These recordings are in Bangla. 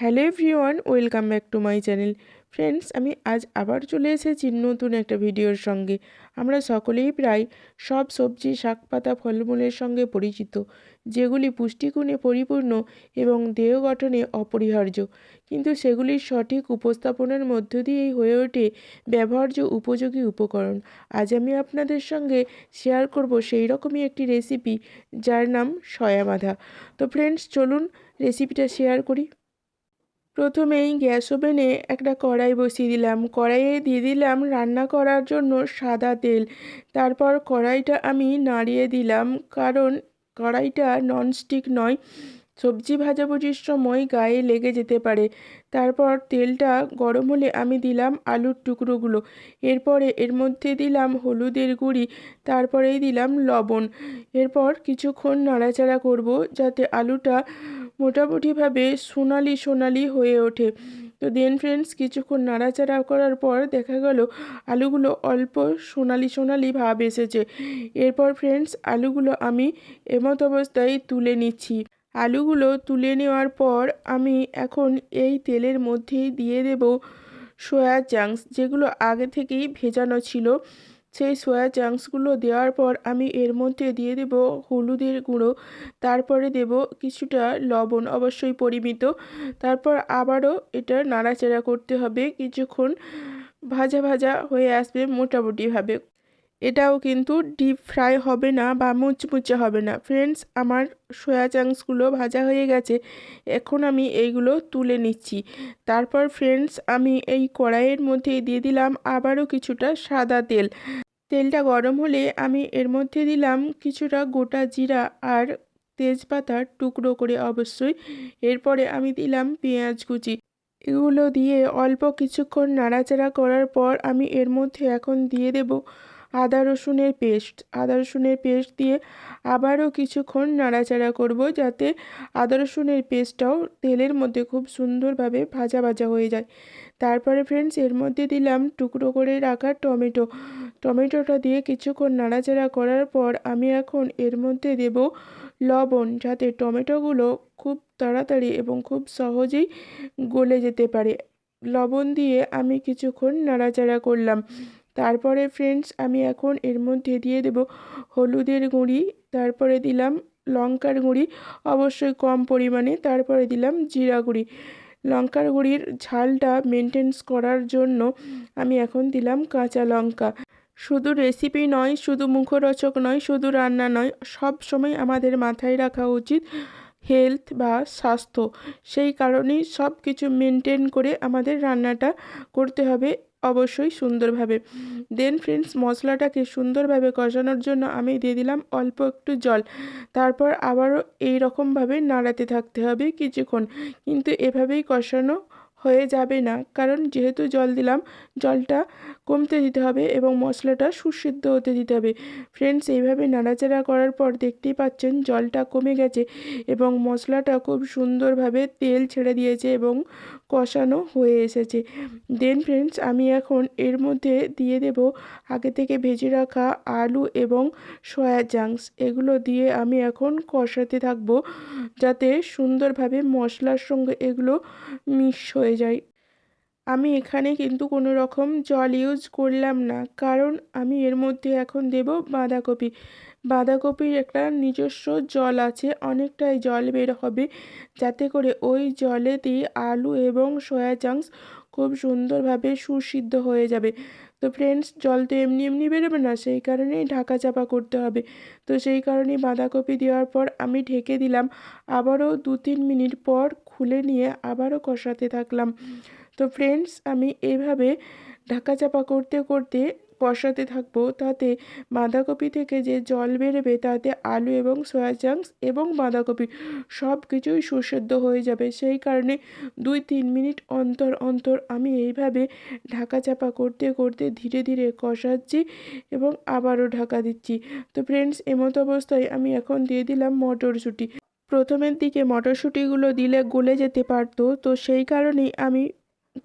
Hello everyone, welcome back to my channel. Friends, আমি আজ আবার চলে এসেছি নতুন একটা ভিডিওর সঙ্গে। আমরা সকলেই প্রায় সব সবজি, শাক পাতা, ফলমূলের সঙ্গে পরিচিত, যেগুলি পুষ্টিগুণে পরিপূর্ণ এবং দেহ গঠনে অপরিহার্য। কিন্তু সেগুলির সঠিক উপস্থাপনের মধ্য দিয়েই হয়ে ওঠে ব্যবহার্য উপযোগী উপকরণ। আজ আমি আপনাদের সঙ্গে শেয়ার করব সেই রকমই একটি রেসিপি যার নাম সয়া বাঁধা তো ফ্রেন্ডস, চলুন রেসিপিটা শেয়ার করি। প্রথমেই গ্যাস ওভেনে একটা কড়াই বসিয়ে দিলাম। কড়াইয়ে দিয়ে দিলাম রান্না করার জন্য সাদা তেল। তারপর কড়াইটা আমি নাড়িয়ে দিলাম কারণ কড়াইটা ননস্টিক নয়, সবজি ভাজাভুজির সময় গায়ে লেগে যেতে পারে। তারপর তেলটা গরম হলে আমি দিলাম আলুর টুকরোগুলো। এরপরে এর মধ্যে দিলাম হলুদের গুঁড়ি, তারপরেই দিলাম লবণ। এরপর কিছুক্ষণ নাড়াচাড়া করব যাতে আলুটা মোটামুটিভাবে সোনালি সোনালি হয়ে ওঠে। তো দেন ফ্রেন্ডস কিছুক্ষণ নাড়াচাড়া করার পর দেখা গেল আলুগুলো অল্প সোনালি সোনালি ভাব এসেছে। এরপর ফ্রেন্ডস আলুগুলো আমি এমত অবস্থায় তুলে নিচ্ছি। আলুগুলো তুলে নেওয়ার পর আমি এখন এই তেলের মধ্যেই দিয়ে দেব সয়া চাংস যেগুলো আগে থেকেই ভেজানো ছিল। সেই সয়া চাংসগুলো দেওয়ার পর আমি এর মধ্যে দিয়ে দেব হলুদের গুঁড়ো, তারপরে দেব কিছুটা লবণ অবশ্যই পরিমিত, তারপর আবারও এটা নাড়াচাড়া করতে হবে, কিছুক্ষণ ভাজা ভাজা হয়ে আসবে মোটামুটিভাবে। এটাও কিন্তু ডিপ ফ্রাই হবে না বা মুচমুচে হবে না। ফ্রেন্ডস আমার সয়া চাংসগুলো ভাজা হয়ে গেছে। এখন আমি এইগুলো তুলে নিচ্ছি। তারপর ফ্রেন্ডস আমি এই কড়াইয়ের মধ্যে দিয়ে দিলাম আবারও কিছুটা সাদা তেল। তেলটা গরম হলে আমি এর মধ্যে দিলাম কিছুটা গোটা জিরা আর তেজপাতার টুকরো করে অবশ্যই। এরপরে আমি দিলাম পেঁয়াজ কুচি। এগুলো দিয়ে অল্প কিছুক্ষণ নাড়াচাড়া করার পর আমি এর মধ্যে এখন দিয়ে দেব আদা রসুনের পেস্ট, আদা রসুনের পেস্ট দিয়ে আবারও কিছুক্ষণ নাড়াচাড়া করব যাতে আদা রসুনের পেস্টটাও তেলের মধ্যে খুব সুন্দরভাবে ভাজা ভাজা হয়ে যায়। তারপরে ফ্রেন্ডস এর মধ্যে দিলাম টুকরো করে রাখা টমেটো। টমেটোটা দিয়ে কিছুক্ষণ নাড়াচাড়া করার পর আমি এখন এর মধ্যে দেব লবণ যাতে টমেটোগুলো খুব তাড়াতাড়ি এবং খুব সহজেই গলে যেতে পারে। লবণ দিয়ে আমি কিছুক্ষণ নাড়াচাড়া করলাম। তারপরে ফ্রেন্ডস আমি এখন এর মধ্যে দিয়ে দেব হলুদের গুঁড়ি, তারপরে দিলাম লঙ্কার গুঁড়ি, অবশ্যই কম পরিমাণে, তারপরে দিলাম জিরা গুঁড়ি। লঙ্কার গুঁড়ির ঝালটা মেনটেন্স করার জন্য আমি এখন দিলাম কাঁচা লঙ্কা। শুধু রেসিপি নয়, শুধু মুখরোচক নয়, শুধু রান্না নয়, সব সময় আমাদের মাথায় রাখা উচিত হেলথ বা স্বাস্থ্য। সেই কারণেই সব কিছু মেনটেন করে আমাদের রান্নাটা করতে হবে। অবশ্যই সুন্দরভাবে। দেন ফ্রেন্ডস মশলাটাকে সুন্দরভাবে কষানোর জন্য আমি দিয়ে দিলাম অল্প একটু জল। তারপর আবারও এই রকমভাবে নাড়াতে থাকতে হবে কিছুক্ষণ। কিন্তু এভাবেই কষানো হয়ে যাবে না। কারণ যেহেতু জল দিলাম জলটা কমতে দিতে হবে এবং মশলাটা সুসিদ্ধ হতে দিতে হবে। ফ্রেন্ডস এইভাবে নাড়াচাড়া করার পর দেখতেই পাচ্ছেন জলটা কমে গেছে এবং মশলাটা খুব সুন্দরভাবে তেল ছেড়ে দিয়েছে এবং কষানো হয়ে এসেছে। দেন ফ্রেন্ডস আমি এখন এর মধ্যে দিয়ে দেব আগে থেকে ভেজে রাখা আলু এবং সয়া জাংস এগুলো দিয়ে আমি এখন কষাতে থাকব যাতে সুন্দরভাবে মশলার সঙ্গে এগুলো মিক্স হয়ে যায়। আমি এখানে কিন্তু কোনো রকম জল ইউজ করলাম না। কারণ আমি এর মধ্যে এখন দেব বাঁধাকপি। বাঁধাকপির একটা নিজস্ব জল আছে, অনেকটাই জল বের হবে। যাতে করে ওই জলে দিয়ে আলু এবং সয়া চাংস খুব সুন্দরভাবে সুসিদ্ধ হয়ে যাবে। তো ফ্রেন্ডস জল তো এমনি এমনি বেরোবে না, সেই কারণেই ঢাকা চাপা করতে হবে। তো সেই কারণেই বাঁধাকপি দেওয়ার পর আমি ঢেকে দিলাম। আবারও দু তিন মিনিট পর খুলে নিয়ে আবারও কষাতে থাকলাম। তো ফ্রেন্ডস আমি এইভাবে ঢাকা চাপা করতে করতে কষাতে থাকব। তাতে বাঁধাকপি থেকে যে জল বেরোবে, তাতে আলু এবং সয়া চাংস এবং বাঁধাকপি সব কিছুই সুসেদ্ধ হয়ে যাবে। সেই কারণে দুই তিন মিনিট অন্তর অন্তর আমি এইভাবে ঢাকা চাপা করতে করতে ধীরে ধীরে কষাচ্ছি এবং আবারও ঢাকা দিচ্ছি। তো ফ্রেন্ডস এমতো অবস্থায় আমি এখন দিয়ে দিলাম মটরশুঁটি। প্রথমের দিকে মটরশুঁটিগুলো দিলে গলে যেতে পারতো। তো সেই কারণেই আমি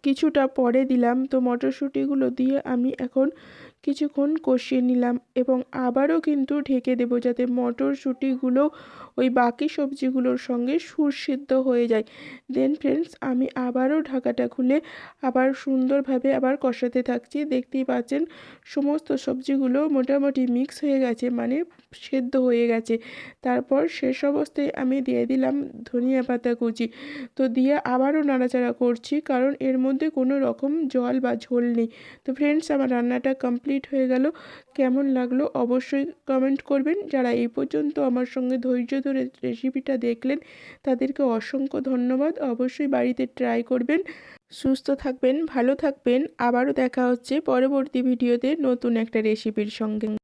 কিছুটা পরে দিলাম। তো মটরশুঁটিগুলো দিয়ে আমি এখন কিছুক্ষণ কষিয়ে নিলাম এবং আবারও কিন্তু ঢেকে দেবো যাতে মটরশুঁটিগুলো ওই বাকি সবজিগুলোর সঙ্গে সুরসিদ্ধ হয়ে যায়। দেন ফ্রেন্ডস আমি আবারও ঢাকাটা খুলে আবার সুন্দরভাবে আবার কষাতে থাকছি। দেখতেই পাচ্ছেন, সমস্ত সবজিগুলো মোটামুটি মিক্স হয়ে গেছে মানে সেদ্ধ হয়ে গেছে। তারপর শেষ অবস্থায় আমি দিয়ে দিলাম ধনিয়া পাতা কুচি। তো দিয়ে আবারও নাড়াচাড়া করছি, কারণ এর মধ্যে কোনো রকম জল বা ঝোল নেই। তো ফ্রেন্ডস আমার রান্নাটা কমপ্লিট হয়ে গেল। কেমন লাগল অবশ্যই কমেন্ট করবেন। যারা এই পর্যন্ত আমার সঙ্গে ধৈর্য ধরে রেসিপিটা দেখলেন, তাদেরকে অসংখ্য ধন্যবাদ। অবশ্যই বাড়িতে ট্রাই করবেন। সুস্থ থাকবেন, ভালো থাকবেন। আবারও দেখা হচ্ছে পরবর্তী ভিডিওতে নতুন একটা রেসিপির সঙ্গে।